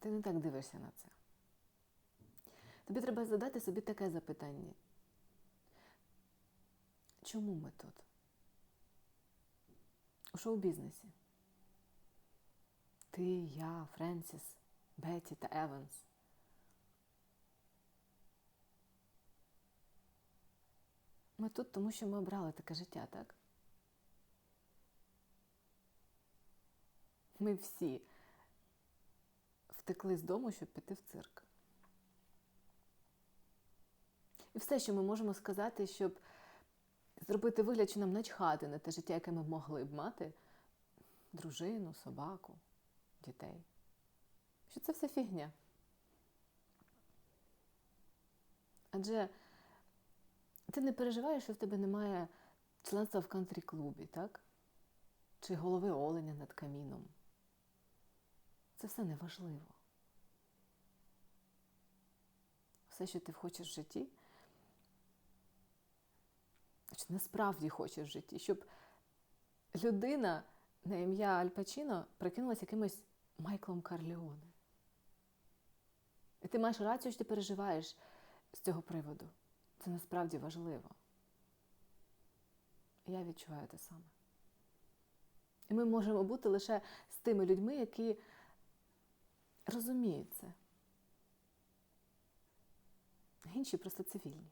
Ти не так дивишся на це. Тобі треба задати собі таке запитання. Чому ми тут? У шоу-бізнесі. Ти, я, Френсіс, Бетті та Еванс. Ми тут, тому що ми обрали таке життя, так? Ми всі втекли з дому, щоб піти в цирк. І все, що ми можемо сказати, щоб зробити вигляд, що нам начхати на те життя, яке ми могли б мати, дружину, собаку, дітей. Що це все фігня. Адже ти не переживаєш, що в тебе немає членства в кантрі-клубі, так? Чи голови оленя над каміном. Це все неважливо. Все, що ти хочеш в житті, що насправді хочеш в житті, щоб людина на ім'я Аль Пачіно прикинулася якимось Майклом Карліоне. І ти маєш рацію, що ти переживаєш з цього приводу. Це насправді важливо. Я відчуваю те саме. І ми можемо бути лише з тими людьми, які розуміють це. Інші просто цивільні.